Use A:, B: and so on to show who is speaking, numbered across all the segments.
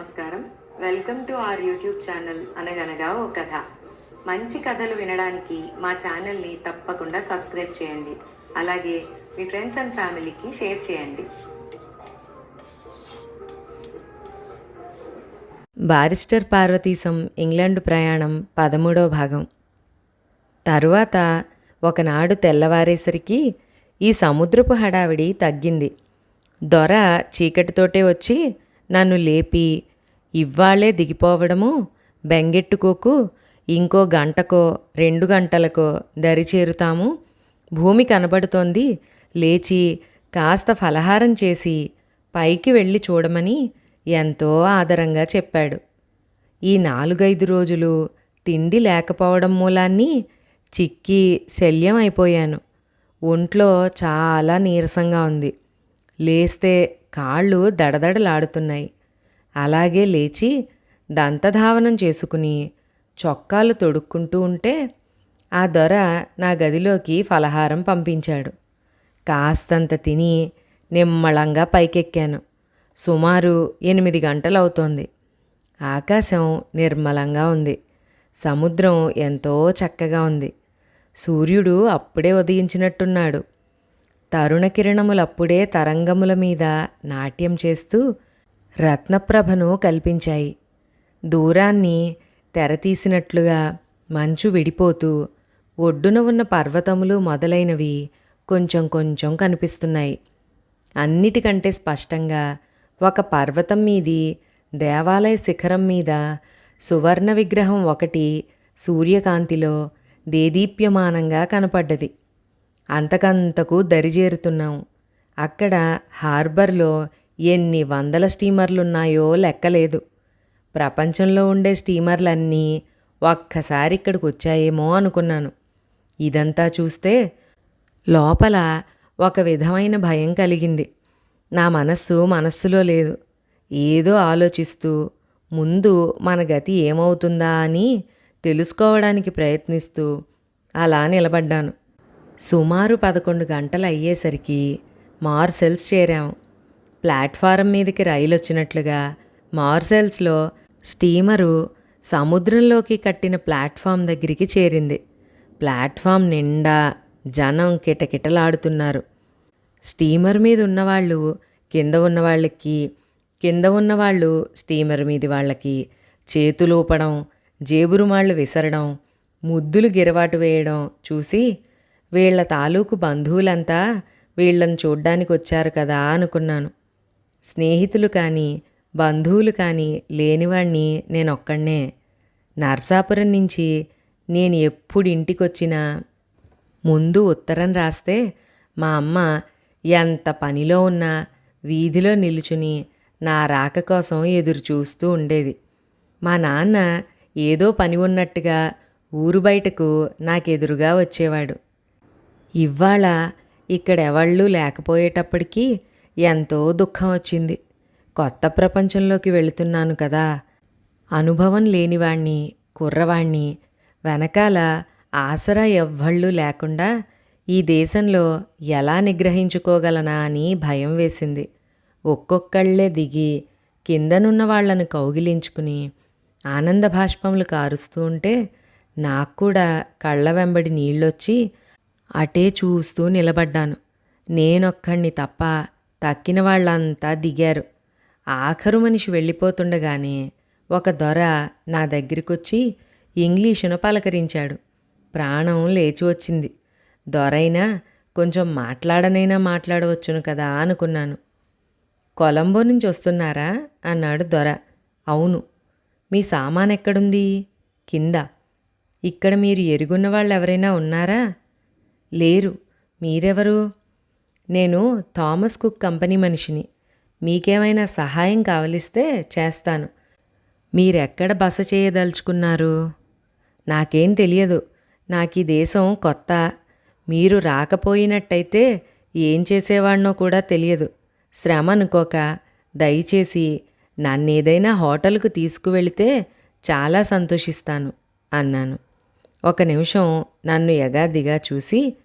A: నమస్కారం. Welcome to our YouTube channel అనగనగా ఓ కథ. మంచి కథలు వినడానికి మా ఛానల్ని తప్పకుండా సబ్స్క్రైబ్ చేయండి. అలాగే మీ ఫ్రెండ్స్ అండ్ ఫ్యామిలీకి షేర్ చేయండి.
B: బారిస్టర్ పార్వతీశం ఇంగ్లాండ్ ప్రయాణం పదమూడవ భాగం. తరువాత ఒకనాడు తెల్లవారేసరికి ఈ సముద్రపు హడావిడి తగ్గింది. దొర చీకటితోటే వచ్చి నన్ను లేపి ఇవ్వాళే దిగిపోవడము బెంగెట్టుకోకు ఇంకో గంటకో రెండు గంటలకో దరి చేరుతాము. భూమి కనబడుతోంది లేచి కాస్త ఫలహారం చేసి పైకి వెళ్ళి చూడమని ఎంతో ఆదరంగా చెప్పాడు. ఈ నాలుగైదు రోజులు తిండి లేకపోవడం మూలాన్ని చిక్కి శల్యం అయిపోయాను. ఒంట్లో చాలా నీరసంగా ఉంది. లేస్తే కాళ్ళు దడదడలాడుతున్నాయి. అలాగే లేచి దంతధావనం చేసుకుని చొక్కాలు తొడుక్కుంటూ ఉంటే ఆ దొర నా గదిలోకి ఫలహారం పంపించాడు. కాస్తంత తిని నిమ్మళంగా పైకెక్కాను. సుమారు ఎనిమిది గంటలవుతోంది. ఆకాశం నిర్మలంగా ఉంది. సముద్రం ఎంతో చక్కగా ఉంది. సూర్యుడు అప్పుడే ఉదయించినట్టున్నాడు. తరుణ కిరణములప్పుడే తరంగముల మీద నాట్యం చేస్తూ రత్నప్రభను కల్పించాయి. దూరాన్ని తెరతీసినట్లుగా మంచు విడిపోతూ ఒడ్డున ఉన్న పర్వతములు మొదలైనవి కొంచెం కొంచెం కనిపిస్తున్నాయి. అన్నిటికంటే స్పష్టంగా ఒక పర్వతం మీది దేవాలయ శిఖరం మీద సువర్ణ విగ్రహం ఒకటి సూర్యకాంతిలో దేదీప్యమానంగా కనపడ్డది. అంతకంతకు దరిజేరుతున్నాం. అక్కడ హార్బర్లో ఎన్ని వందల స్టీమర్లున్నాయో లెక్కలేదు. ప్రపంచంలో ఉండే స్టీమర్లన్నీ ఒక్కసారి ఇక్కడికి వచ్చాయేమో అనుకున్నాను. ఇదంతా చూస్తే లోపల ఒక విధమైన భయం కలిగింది. నా మనస్సు మనస్సులో లేదు. ఏదో ఆలోచిస్తూ ముందు మన గతి ఏమవుతుందా అని తెలుసుకోవడానికి ప్రయత్నిస్తూ అలా నిలబడ్డాను. సుమారు పదకొండు గంటలు అయ్యేసరికి మార్సెల్స్ చేరాము ప్లాట్ఫారం మీదకి రైలు వచ్చినట్లుగా మార్సెల్స్లో స్టీమరు సముద్రంలోకి కట్టిన ప్లాట్ఫామ్ దగ్గరికి చేరింది. ప్లాట్ఫామ్ నిండా జనం కిటకిటలాడుతున్నారు. స్టీమర్ మీద ఉన్నవాళ్ళు కింద ఉన్న వాళ్ళకి కింద ఉన్నవాళ్ళు స్టీమర్ మీది వాళ్ళకి చేతులూపడం జేబురుమాళ్ళు విసరడం ముద్దులు గిరవాటు వేయడం చూసి వీళ్ళ తాలూకు బంధువులంతా వీళ్ళని చూడ్డానికి వచ్చారు కదా అనుకున్నాను. స్నేహితులు కానీ బంధువులు కానీ లేనివాణ్ణి నేనొక్కడే నర్సాపురం నుంచి నేను ఎప్పుడు ఇంటికొచ్చినా ముందు ఉత్తరం రాస్తే మా అమ్మ ఎంత పనిలో ఉన్నా వీధిలో నిలుచుని నా రాక కోసం ఎదురు చూస్తూ ఉండేది. మా నాన్న ఏదో పని ఉన్నట్టుగా ఊరు బయటకు నాకెదురుగా వచ్చేవాడు. ఇవాళ ఇక్కడెవళ్ళు లేకపోయేటప్పటికీ ఎంతో దుఃఖం వచ్చింది. కొత్త ప్రపంచంలోకి వెళుతున్నాను కదా. అనుభవం లేనివాణ్ణి కుర్రవాణ్ణి వెనకాల ఆసరా ఎవ్వళ్ళు లేకుండా ఈ దేశంలో ఎలా నిగ్రహించుకోగలనా అని భయం వేసింది. ఒక్కొక్కళ్ళే దిగి కిందనున్న వాళ్ళను కౌగిలించుకుని ఆనంద భాష్పములు కారుస్తూ ఉంటే నాకు కూడా కళ్ళ వెంబడి నీళ్ళొచ్చి అటే చూస్తూ నిలబడ్డాను. నేనొక్కడిని తప్ప తక్కిన వాళ్ళంతా దిగారు. ఆఖరు మనిషి వెళ్ళిపోతుండగానే ఒక దొర నా దగ్గరికొచ్చి ఇంగ్లీషును పలకరించాడు. ప్రాణం లేచి వచ్చింది. దొరైనా కొంచెం మాట్లాడనైనా మాట్లాడవచ్చును కదా అనుకున్నాను. కొలంబో నుంచి వస్తున్నారా? అన్నాడు దొర. అవును. మీ సామాన్ ఎక్కడుంది? కింద. ఇక్కడ మీరు ఎరుగున్న వాళ్ళు ఎవరైనా ఉన్నారా? లేరు. మీరెవరు? నేను థామస్ కుక్ కంపెనీ మనిషిని. మీకేమైనా సహాయం కావలిస్తే చేస్తాను. మీరెక్కడ బస చేయదలుచుకున్నారు? నాకేం తెలియదు. నాకు ఈ దేశం కొత్త. మీరు రాకపోయినట్టయితే ఏం చేసేవాడినో కూడా తెలియదు. శ్రమ అనుకోక దయచేసి నన్నేదైనా హోటల్కు తీసుకువెళితే చాలా సంతోషిస్తాను అన్నాను. ఒక నిమిషం నన్ను ఎగాదిగా చూసి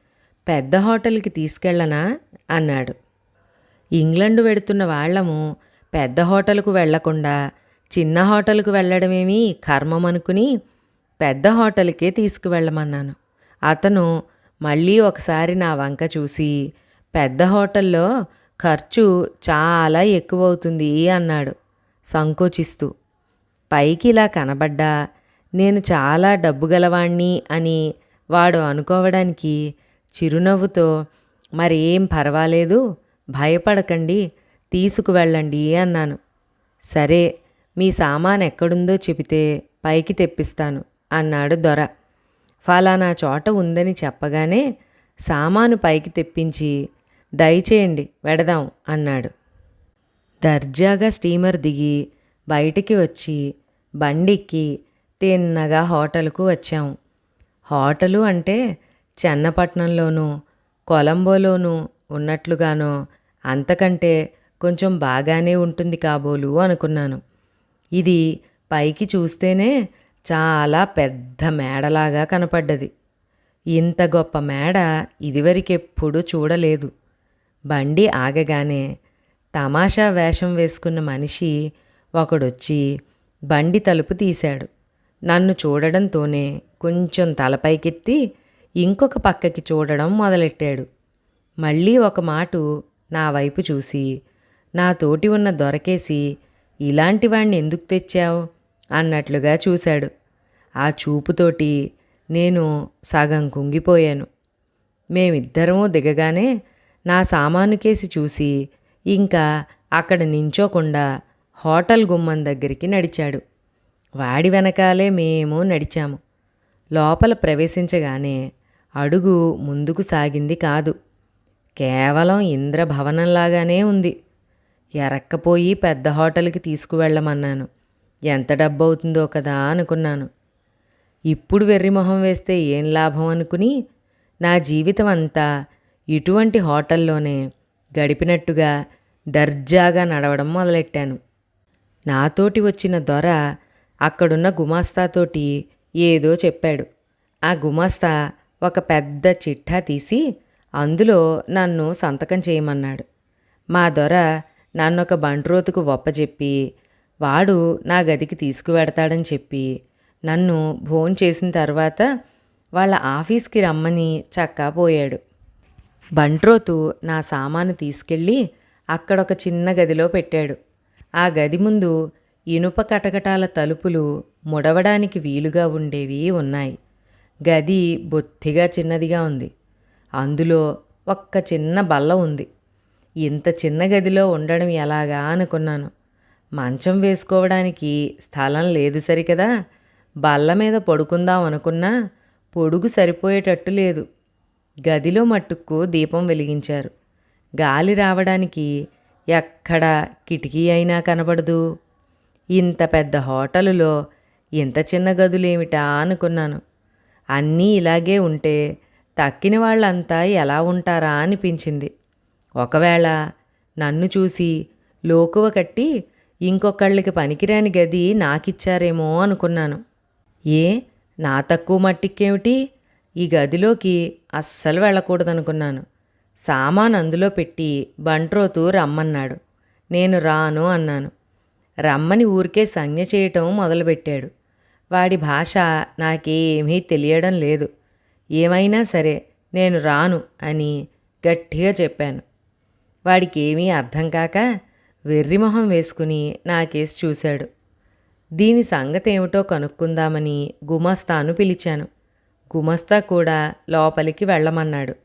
B: పెద్ద హోటల్కి తీసుకెళ్ళనా? అన్నాడు. ఇంగ్లండ్ వెడుతున్న వాళ్ళము పెద్ద హోటల్కు వెళ్ళకుండా చిన్న హోటల్కు వెళ్ళడమేమీ కర్మం అనుకుని పెద్ద హోటల్కే తీసుకువెళ్ళమన్నాను. అతను మళ్ళీ ఒకసారి నా వంక చూసి పెద్ద హోటల్లో ఖర్చు చాలా ఎక్కువవుతుంది అన్నాడు సంకోచిస్తూ. పైకి ఇలా కనబడ్డా నేను చాలా డబ్బు గలవాణ్ణి అని వాడు అనుకోవడానికి చిరునవ్వుతో మరేం పర్వాలేదు భయపడకండి తీసుకువెళ్ళండి అన్నాను. సరే మీ సామాన్ ఎక్కడుందో చెబితే పైకి తెప్పిస్తాను అన్నాడు దొర. ఫలానా చోట ఉందని చెప్పగానే సామాను పైకి తెప్పించి దయచేయండి వెడదాం అన్నాడు. దర్జాగా స్టీమర్ దిగి బయటికి వచ్చి బండిక్కి తిన్నగా హోటల్కు వచ్చాం. హోటలు అంటే చెన్నపట్నంలోనూ కొలంబోలోనూ ఉన్నట్లుగానో అంతకంటే కొంచెం బాగానే ఉంటుంది కాబోలు అనుకున్నాను. ఇది పైకి చూస్తేనే చాలా పెద్ద మేడలాగా కనపడ్డది. ఇంత గొప్ప మేడ ఇదివరకెప్పుడూ చూడలేదు. బండి ఆగగానే తమాషా వేషం వేసుకున్న మనిషి ఒకడొచ్చి బండి తలుపు తీశాడు. నన్ను చూడడంతోనే కొంచెం తలపైకెత్తి ఇంకొక పక్కకి చూడడం మొదలెట్టాడు. మళ్ళీ ఒక మాటు నా వైపు చూసి నా తోటి ఉన్న దొరకేసి ఇలాంటి వాణ్ణి ఎందుకు తెచ్చావు? అన్నట్లుగా చూశాడు. ఆ చూపుతోటి నేను సగం కుంగిపోయాను. మేమిద్దరము దిగగానే నా సామాను కేసి చూసి ఇంకా అక్కడ నించోకుండా హోటల్ గుమ్మం దగ్గరికి నడిచాడు. వాడి వెనకాలే మేము నడిచాము. లోపల ప్రవేశించగానే అడుగు ముందుకు సాగింది కాదు. కేవలం ఇంద్రభవనంలాగానే ఉంది. ఎరక్కపోయి పెద్ద హోటల్కి తీసుకువెళ్ళమన్నాను. ఎంత డబ్బు అవుతుందో కదా అనుకున్నాను. ఇప్పుడు వెర్రిమొహం వేస్తే ఏం లాభం అనుకుని నా జీవితం అంతా ఇటువంటి హోటల్లోనే గడిపినట్టుగా దర్జాగా నడవడం మొదలెట్టాను. నాతోటి వచ్చిన దొర అక్కడున్న గుమాస్తాతోటి ఏదో చెప్పాడు. ఆ గుమాస్తా ఒక పెద్ద చిట్టా తీసి అందులో నన్ను సంతకం చేయమన్నాడు. మా దొర నన్నొక బండ్రోతుకు ఒప్పజెప్పి వాడు నా గదికి తీసుకువెడతాడని చెప్పి నన్ను భోన్ చేసిన తర్వాత వాళ్ళ ఆఫీస్కి రమ్మని చక్కా పోయాడు. బంట్రోతు నా సామాను తీసుకెళ్ళి అక్కడొక చిన్న గదిలో పెట్టాడు. ఆ గది ముందు ఇనుప కటకటాల తలుపులు ముడవడానికి వీలుగా ఉండేవి ఉన్నాయి. గది బొత్తిగా చిన్నదిగా ఉంది. అందులో ఒక్క చిన్న బల్ల ఉంది. ఇంత చిన్న గదిలో ఉండడం ఎలాగా అనుకున్నాను. మంచం వేసుకోవడానికి స్థలం లేదు సరికదా? బల్ల మీద పడుకుందాం అనుకున్నా పొడుగు సరిపోయేటట్టు లేదు. గదిలో మట్టుకు దీపం వెలిగించారు. గాలి రావడానికి ఎక్కడ కిటికీ అయినా కనబడదు. ఇంత పెద్ద హోటలులో ఇంత చిన్న గదులేమిటా అనుకున్నాను. అన్నీ ఇలాగే ఉంటే తక్కిన వాళ్ళంతా ఎలా ఉంటారా అనిపించింది. ఒకవేళ నన్ను చూసి లోకువ కట్టి ఇంకొకళ్ళకి పనికిరాని గది నాకిచ్చారేమో అనుకున్నాను. ఏ నా తక్కువ మట్టికేమిటి? ఈ గదిలోకి అస్సలు వెళ్ళకూడదనుకున్నాను. సామాన్ అందులో పెట్టి బంట్రోతు రమ్మన్నాడు. నేను రాను అన్నాను. రమ్మని ఊరికే సంజ్ఞ చేయటం మొదలుపెట్టాడు. వాడి భాష నాకేమీ తెలియడం లేదు. ఏమైనా సరే నేను రాను అని గట్టిగా చెప్పాను. వాడికి ఏమీ అర్థం కాక వెర్రిమొహం వేసుకుని నా కేసు చూశాడు. దీని సంగతి ఏమిటో కనుక్కుందామని గుమస్తాను పిలిచాను. గుమస్తా కూడా లోపలికి వెళ్ళమన్నాడు.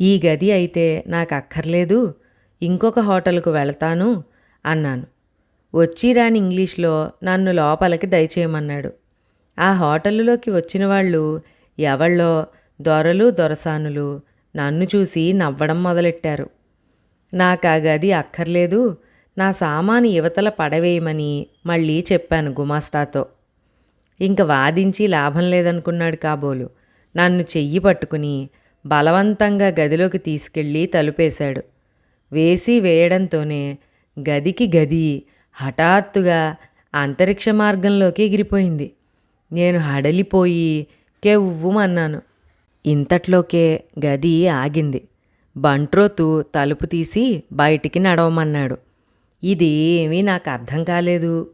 B: ఈ గది అయితే నాకు అక్కర్లేదు ఇంకొక హోటల్కు వెళతాను అన్నాను. వచ్చి రాని ఇంగ్లీష్లో నన్ను లోపలికి దయచేయమన్నాడు. ఆ హోటలులోకి వచ్చిన వాళ్ళు ఎవళ్ళో దొరలు దొరసానులు నన్ను చూసి నవ్వడం మొదలెట్టారు. నాకు ఆ గది అక్కర్లేదు నా సామాను యువతల పడవేయమని మళ్ళీ చెప్పాను గుమాస్తాతో. ఇంక వాదించి లాభం లేదనుకున్నాడు కాబోలు. నన్ను చెయ్యి పట్టుకుని బలవంతంగా గదిలోకి తీసుకెళ్ళి తలుపేశాడు. వేసి వేయడంతోనే గదికి గది హఠాత్తుగా అంతరిక్ష మార్గంలోకి ఎగిరిపోయింది. నేను హడలిపోయి కెవ్వుమన్నాను. ఇంతట్లోకే గది ఆగింది. బంట్రోతు తలుపు తీసి బయటికి నడవమన్నాడు. ఇది ఏమీ నాకు అర్థం కాలేదు.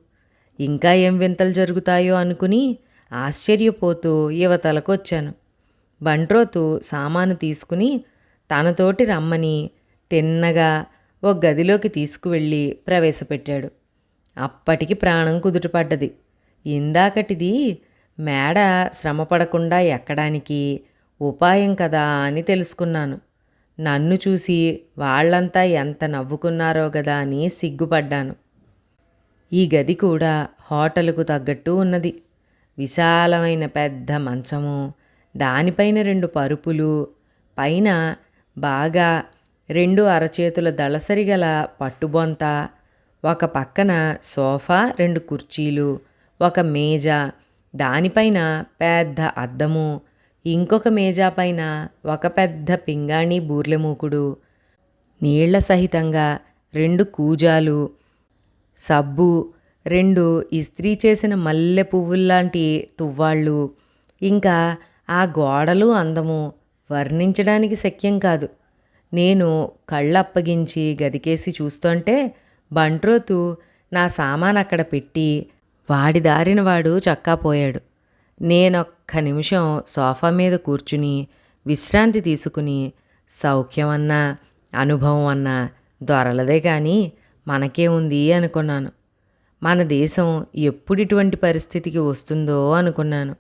B: ఇంకా ఏం వింతలు జరుగుతాయో అనుకుని ఆశ్చర్యపోతూ యువతలకొచ్చాను. బంట్రోతు సామాను తీసుకుని తనతోటి రమ్మని తిన్నగా ఒక గదిలోకి తీసుకువెళ్ళి ప్రవేశపెట్టాడు. అప్పటికి ప్రాణం కుదుటపడ్డది. ఇందాకటిది మేడ శ్రమపడకుండా ఎక్కడానికి ఉపాయం కదా అని తెలుసుకున్నాను. నన్ను చూసి వాళ్ళంతా ఎంత నవ్వుకున్నారో గదా అని సిగ్గుపడ్డాను. ఈ గది కూడా హోటలుకు తగ్గట్టు ఉన్నది. విశాలమైన పెద్ద మంచము దానిపైన రెండు పరుపులు పైన బాగా రెండు అరచేతుల దళసరి గల పట్టుబొంత ఒక పక్కన సోఫా రెండు కుర్చీలు ఒక మేజ దానిపైన పెద్ద అద్దము ఇంకొక మేజా పైన ఒక పెద్ద పింగాణి బూర్లెమూకుడు నీళ్ళ సహితంగా రెండు కూజాలు సబ్బు రెండు ఇస్త్రీ చేసిన మల్లె పువ్వుల్లాంటి తువ్వాళ్ళు ఇంకా ఆ గోడలు అందము వర్ణించడానికి శక్యం కాదు. నేను కళ్ళప్పగించి గదికేసి చూస్తుంటే బంట్రోతు నా సామాన్ అక్కడ పెట్టి వాడి దారిన వాడు చక్కాపోయాడు నేనొక్క నిమిషం సోఫా మీద కూర్చుని విశ్రాంతి తీసుకుని సౌఖ్యం అన్నా అనుభవం అన్నా దొరలదే కానీ మనకే ఉంది అనుకున్నాను. మన దేశం ఎప్పుడు ఇటువంటి పరిస్థితికి వస్తుందో అనుకున్నాను.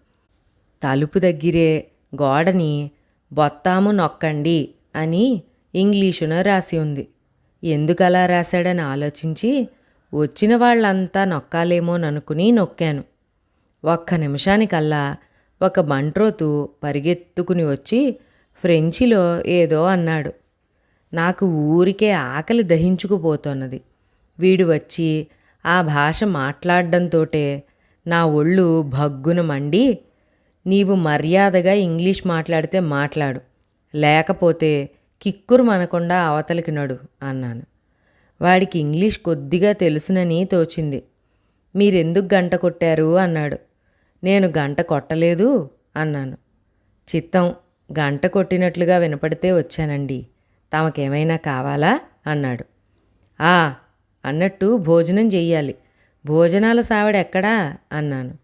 B: తలుపు దగ్గరే గోడని బొత్తాము నొక్కండి అని ఇంగ్లీషున రాసి ఉంది. ఎందుకలా రాశాడని ఆలోచించి వచ్చిన వాళ్ళంతా నొక్కాలేమోననుకుని నొక్కాను. ఒక్క నిమిషానికల్లా ఒక బంట్రోతు పరిగెత్తుకుని వచ్చి ఫ్రెంచిలో ఏదో అన్నాడు. నాకు ఊరికే ఆకలి దహించుకుపోతున్నది. వీడు వచ్చి ఆ భాష మాట్లాడడంతోటే నా ఒళ్ళు భగ్గున మండి నీవు మర్యాదగా ఇంగ్లీష్ మాట్లాడితే మాట్లాడు. లేకపోతే కిక్కురు మనకుండా అవతలికి నడు అన్నాను. వాడికి ఇంగ్లీష్ కొద్దిగా తెలుసునని తోచింది. మీరెందుకు గంట కొట్టారు? అన్నాడు. నేను గంట కొట్టలేదు అన్నాను. చిత్తం గంట కొట్టినట్లుగా వినపడితే వచ్చానండి. తమకేమైనా కావాలా? అన్నాడు. ఆ అన్నట్టు భోజనం చెయ్యాలి. భోజనాల సావిడెక్కడా అన్నాను.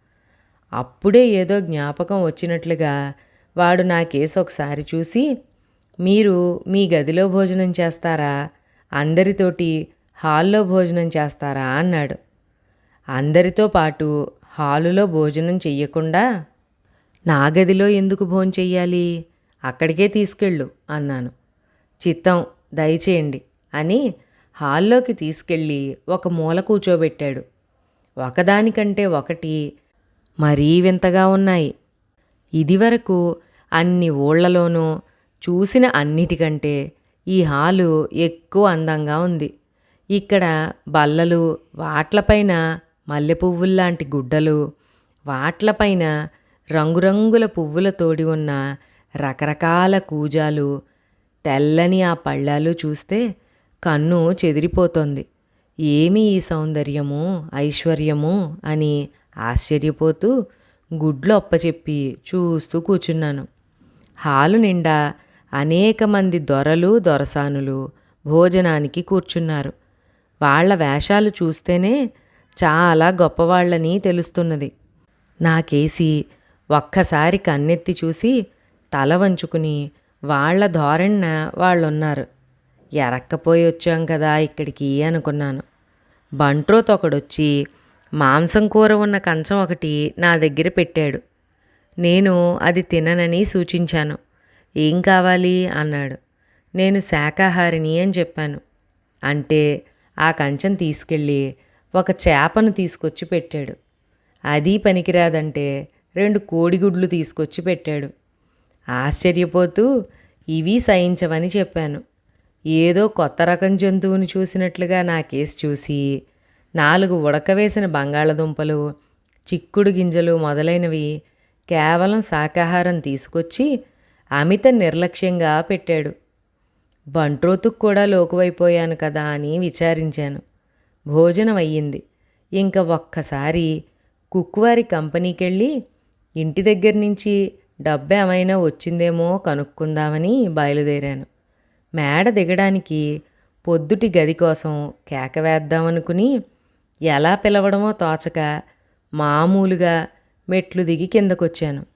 B: అప్పుడే ఏదో జ్ఞాపకం వచ్చినట్లుగా వాడు నా కేసు ఒకసారి చూసి మీరు మీ గదిలో భోజనం చేస్తారా? అందరితోటి హాల్లో భోజనం చేస్తారా? అన్నాడు. అందరితో పాటు హాలులో భోజనం చెయ్యకుండా నా గదిలో ఎందుకు భోంచెయ్యాలి అక్కడికే తీసుకెళ్ళు అన్నాను. చిత్తం దయచేయండి అని హాల్లోకి తీసుకెళ్ళి ఒక మూల కూర్చోబెట్టాడు. ఒకదానికంటే ఒకటి మరీ వింతగా ఉన్నాయి. ఇదివరకు అన్ని ఊళ్ళలోనూ చూసిన అన్నిటికంటే ఈ హాలు ఎక్కువ అందంగా ఉంది. ఇక్కడ బల్లలు వాట్లపైన మల్లె పువ్వుల్లాంటి గుడ్డలు వాట్లపైన రంగురంగుల పువ్వుల తోడి ఉన్న రకరకాల కూజాలు తెల్లని ఆ పళ్ళాలు చూస్తే కన్ను చెదిరిపోతోంది. ఏమి ఈ సౌందర్యము ఐశ్వర్యము అని ఆశ్చర్యపోతూ గుడ్లు అప్పచెప్పి చూస్తూ కూర్చున్నాను. హాలు నిండా అనేక మంది దొరలు దొరసానులు భోజనానికి కూర్చున్నారు. వాళ్ళ వేషాలు చూస్తేనే చాలా గొప్పవాళ్ళని తెలుస్తున్నది. నాకేసి ఒక్కసారి కన్నెత్తి చూసి తల వంచుకుని వాళ్ళ ధోరణిన వాళ్ళున్నారు. ఎరక్కపోయి వచ్చాం కదా ఇక్కడికి అనుకున్నాను. బంట్రోత్ ఒకడొచ్చి మాంసం కూర ఉన్న కంచం ఒకటి నా దగ్గర పెట్టాడు. నేను అది తిననని సూచించాను. ఏం కావాలి? అన్నాడు. నేను శాకాహారిని అని చెప్పాను. అంటే ఆ కంచెం తీసుకెళ్ళి ఒక చేపను తీసుకొచ్చి పెట్టాడు. అది పనికిరాదంటే రెండు కోడిగుడ్లు తీసుకొచ్చి పెట్టాడు. ఆశ్చర్యపోతూ ఇవి సహించవని చెప్పాను. ఏదో కొత్త రకం జంతువుని చూసినట్లుగా నా కేసు చూసి నాలుగు ఉడకవేసిన బంగాళదుంపలు చిక్కుడు గింజలు మొదలైనవి కేవలం శాకాహారం తీసుకొచ్చి అమిత నిర్లక్ష్యంగా పెట్టాడు. బంట్రోతుకు కూడా లోకువైపోయాను కదా అని విచారించాను. భోజనం అయ్యింది. ఇంక ఒక్కసారి కుక్కువారి కంపెనీకి వెళ్ళి ఇంటి దగ్గర నుంచి డబ్బు ఏమైనా వచ్చిందేమో కనుక్కుందామని బయలుదేరాను. మేడ దిగడానికి పొద్దుటి గది కోసం కేక వేద్దామనుకుని ఎలా పిలవడమో తోచక మామూలుగా మెట్లు దిగి కిందకొచ్చాను.